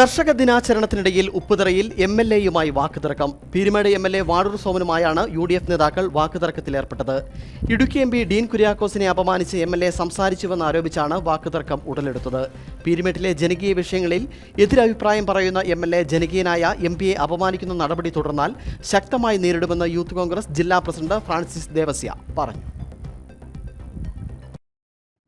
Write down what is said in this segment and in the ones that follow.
കർഷക ദിനാചരണത്തിനിടയിൽ ഉപ്പുതറയിൽ M L എയുമായി വാക്കുതർക്കം. Peermade M L A Vazhoor സോമനുമായാണ് U D F നേതാക്കൾ വാക്കുതർക്കത്തിലേർപ്പെട്ടത് ഇടുക്കി എം പി ഡീൻ കുര്യാക്കോസിനെ അപമാനിച്ച് എം എൽ എ സംസാരിച്ചുവെന്ന് ആരോപിച്ചാണ് വാക്കുതർക്കം ഉടലെടുത്തത്. പീരുമേട്ടിലെ ജനകീയ വിഷയങ്ങളിൽ എതിരഭിപ്രായം പറയുന്ന എം എൽ എ ജനകീയനായ എം പിയെ അപമാനിക്കുന്ന നടപടി തുടർന്നാൽ ശക്തമായി നേരിടുമെന്ന് യൂത്ത് കോൺഗ്രസ് ജില്ലാ പ്രസിഡന്റ് ഫ്രാൻസിസ് ദേവസ്യ പറഞ്ഞു.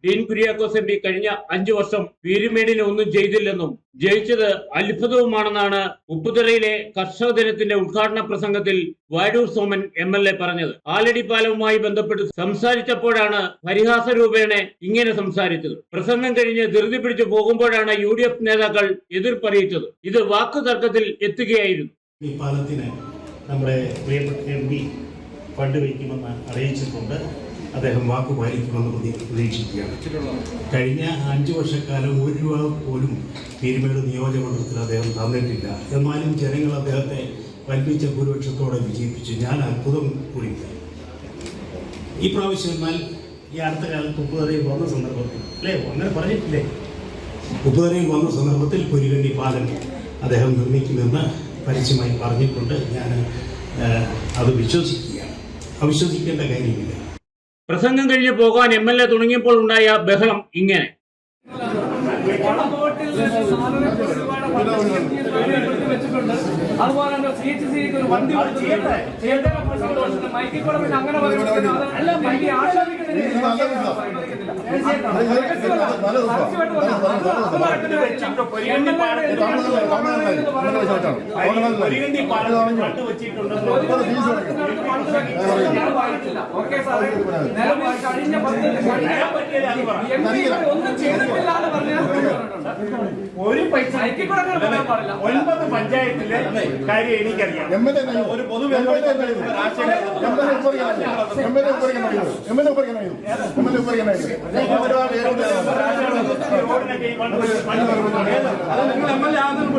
ഡീൻ കുര്യാക്കോസ് എം പി കഴിഞ്ഞ അഞ്ചു വർഷം പീരുമേടിന് ഒന്നും ചെയ്തില്ലെന്നും ജയിച്ചത് അത്ഭുതവുമാണെന്നാണ് ഉപ്പുതറയിലെ കർഷക ദിനത്തിന്റെ ഉദ്ഘാടന പ്രസംഗത്തിൽ Vazhoor Soman M L A പറഞ്ഞത്. ആലടി പാലവുമായി ബന്ധപ്പെട്ട് സംസാരിച്ചപ്പോഴാണ് പരിഹാസ രൂപേണ ഇങ്ങനെ സംസാരിച്ചത്. പ്രസംഗം കഴിഞ്ഞ് ധൃതി പിടിച്ചു പോകുമ്പോഴാണ് യു ഡി എഫ് നേതാക്കൾ എതിർപ്പറിയിച്ചത്. ഇത് വാക്കു തർക്കത്തിൽ എത്തുകയായിരുന്നു. ഈ നമ്മുടെ പ്രിയപ്പെട്ട എം പി ഫണ്ട് വയ്ക്കുമെന്ന് അറിയിച്ചിട്ടുണ്ട്. അദ്ദേഹം വാക്ക് പാലിക്കുമെന്ന് പ്രതി- പ്രതീക്ഷിക്കുകയാണ്. കഴിഞ്ഞ അഞ്ച് വർഷക്കാലം ഒരു രൂപ പോലും പീരുമേട് നിയോജകമണ്ഡലത്തിൽ അദ്ദേഹം തന്നിട്ടില്ല. എന്നാലും ജനങ്ങൾ അദ്ദേഹത്തെ വൽപ്പിച്ച ഭൂരിപക്ഷത്തോടെ വിജയിപ്പിച്ചു. ഞാൻ അത്ഭുതം കുറിക്കുക ഈ പ്രാവശ്യം എന്നാൽ ഈ അടുത്ത കാലത്ത് ഉപ്പുതറയിൽ വന്ന സന്ദർഭത്തിൽ അല്ലേ? അങ്ങനെ പറഞ്ഞിട്ടില്ലേ? ഉപ്പുതറയിൽ വന്ന സന്ദർഭത്തിൽ പൊരികണ്ടി പാലം അദ്ദേഹം നിർമ്മിക്കുമെന്ന് പരസ്യമായി പറഞ്ഞിട്ടുണ്ട്. ഞാൻ അത് വിശ്വസിക്കുകയാണ്. അവിശ്വസിക്കേണ്ട കാര്യമില്ല. പ്രസംഗം കഴിഞ്ഞ് പോകാൻ എം എൽ എ തുടങ്ങിയപ്പോൾ ഉണ്ടായ ബഹളം ഇങ്ങനെ അതുപോലെ തന്നെ സി എച്ച് സിക്ക് ഒരു വണ്ടി. മൈക്കിൽ കൂടെ പിന്നെ അങ്ങനെ പറയുന്നത് ഓക്കേ സാറേ. നിലവിൽ കഴിഞ്ഞ പത്ത് എം ഒന്നും ചെയ്തിട്ടില്ല എന്ന് പറഞ്ഞാൽ ഒരു പൈസ പറയാൻ പാടില്ല ഒൻപത് പഞ്ചായത്തിലെ കാര്യം എനിക്കറിയാം ഒരു പൊതു റോഡിനൊക്കെ ഈ മണ്ണ് മണ്ണ് വരുന്നത് അത് നിങ്ങൾ എം എൽ എ ആകുന്നതിന്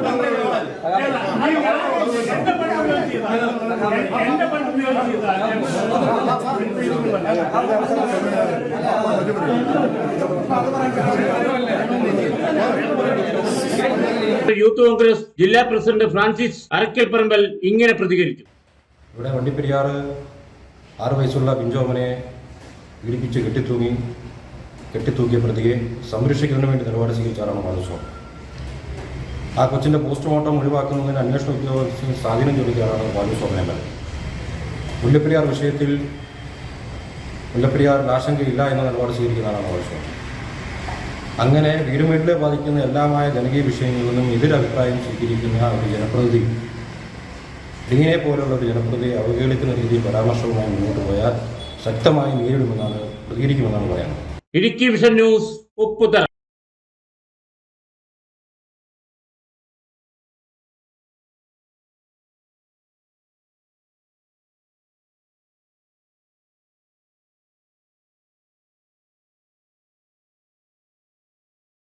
യൂത്ത് കോൺഗ്രസ് ജില്ലാ പ്രസിഡന്റ് ഫ്രാൻസിസ് അരക്കൽപ്പറമ്പൽ ഇങ്ങനെ പ്രതികരിച്ചു ഇവിടെ വണ്ടിപ്പെരിയാറ് ആറു വയസ്സുള്ള ബിഞ്ചോമനെ പീഡിപ്പിച്ച് കെട്ടിത്തൂങ്ങി കെട്ടിത്തൂക്കിയ പ്രതിയെ സംരക്ഷിക്കുന്നതിന് വേണ്ടി നിലപാട് സ്വീകരിച്ചാലാണ് മാനസ്വാമി ആ കൊച്ചിന്റെ പോസ്റ്റ്മോർട്ടം ഒഴിവാക്കുന്നതിന് അന്വേഷണ ഉദ്യോഗസ്ഥന് സ്വാധീനം ചെലുത്തിയാണ് ബാലുസ്വാമി സ്വപ്നങ്ങൾ മുല്ലപ്പെരിയാർ വിഷയത്തിൽ മുല്ലപ്പെരിയാർ ആശങ്കയില്ല എന്ന നിലപാട് സ്വീകരിക്കുന്നതാണ് ആവശ്യം അങ്ങനെ വീടുമേട്ടിലെ ബാധിക്കുന്ന എല്ലാമായ ജനകീയ വിഷയങ്ങളിൽ നിന്നും എതിരഭിപ്രായം സ്വീകരിക്കുന്ന ഒരു ജനപ്രതിനിധി ഡീനെ പോലുള്ള ഒരു ജനപ്രതിയെ അവഹേളിക്കുന്ന രീതിയിൽ പരാമർശവുമായി മുന്നോട്ട് പോയാൽ ശക്തമായി നേരിടുമെന്നാണ് പ്രതികരിക്കുമെന്നാണ് പറയുന്നത്. ന്യൂസ്